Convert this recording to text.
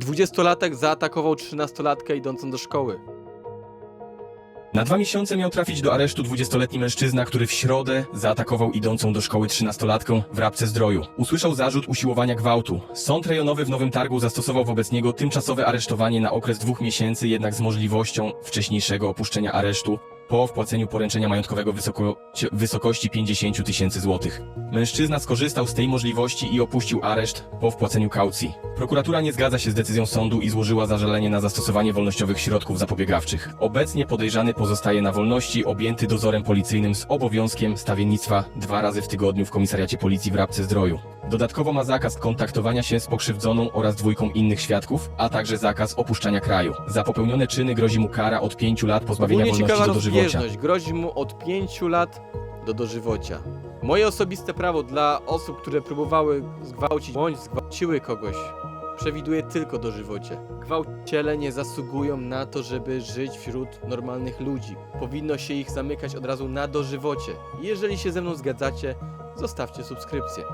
Dwudziestolatek zaatakował trzynastolatkę idącą do szkoły. Na dwa miesiące miał trafić do aresztu 20-letni mężczyzna, który w środę zaatakował idącą do szkoły 13-latkę w Rabce Zdroju. Usłyszał zarzut usiłowania gwałtu. Sąd rejonowy w Nowym Targu zastosował wobec niego tymczasowe aresztowanie na okres dwóch miesięcy, jednak z możliwością wcześniejszego opuszczenia aresztu po wpłaceniu poręczenia majątkowego wysoko, wysokości 50 tysięcy złotych. Mężczyzna skorzystał z tej możliwości i opuścił areszt po wpłaceniu kaucji. Prokuratura nie zgadza się z decyzją sądu i złożyła zażalenie na zastosowanie wolnościowych środków zapobiegawczych. Obecnie podejrzany pozostaje na wolności, objęty dozorem policyjnym z obowiązkiem stawiennictwa dwa razy w tygodniu w komisariacie policji w Rabce Zdroju. Dodatkowo ma zakaz kontaktowania się z pokrzywdzoną oraz dwójką innych świadków, a także zakaz opuszczania kraju. Za popełnione czyny grozi mu kara od 5 lat pozbawienia Ogólnie wolności do dożywocia. rozbieżność. Grozi mu od 5 lat do dożywocia. Moje osobiste prawo dla osób, które próbowały zgwałcić bądź zgwałciły kogoś przewiduje tylko dożywocie. Gwałciciele nie zasługują na to, żeby żyć wśród normalnych ludzi. Powinno się ich zamykać od razu na dożywocie. Jeżeli się ze mną zgadzacie, zostawcie subskrypcję.